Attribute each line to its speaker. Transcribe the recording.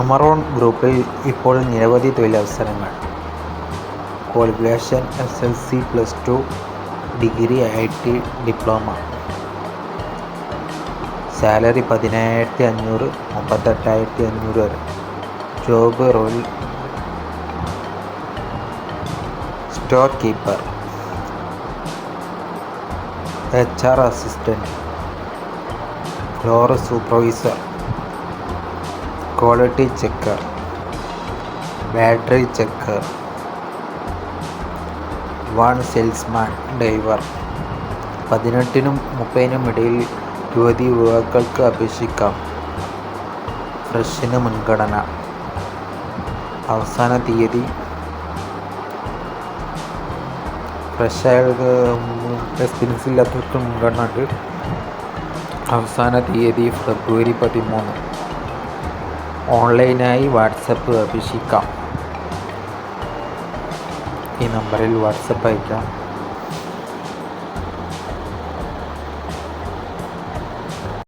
Speaker 1: അമറോൺ ഗ്രൂപ്പിൽ ഇപ്പോൾ നിരവധി തൊഴിലവസരങ്ങൾ. Qualification S L C plus two degree I T diploma. Salary പതിനായിരത്തി അഞ്ഞൂറ് മുപ്പത്തെട്ടായിരത്തി അഞ്ഞൂറ് വരെ. Job role store keeper. H R assistant floor supervisor quality checker battery checker one salesman driver പതിനെട്ടിനും മുപ്പതിനും ഇടയിൽ യുവതി യുവാക്കൾക്ക് അപേക്ഷിക്കാം ഫ്രഷിന് മുൻഗണന. അവസാന തീയതി. ഫ്രഷ് ഇല്ലാത്തവർക്ക് മുൻഗണന ഉണ്ട്. അവസാന തീയതി ഫെബ്രുവരി പതിമൂന്ന്. ഓൺലൈനായി വാട്സപ്പ് അപേക്ഷിക്കാം ഈ നമ്പറിൽ വാട്സപ്പ് അയക്കാം.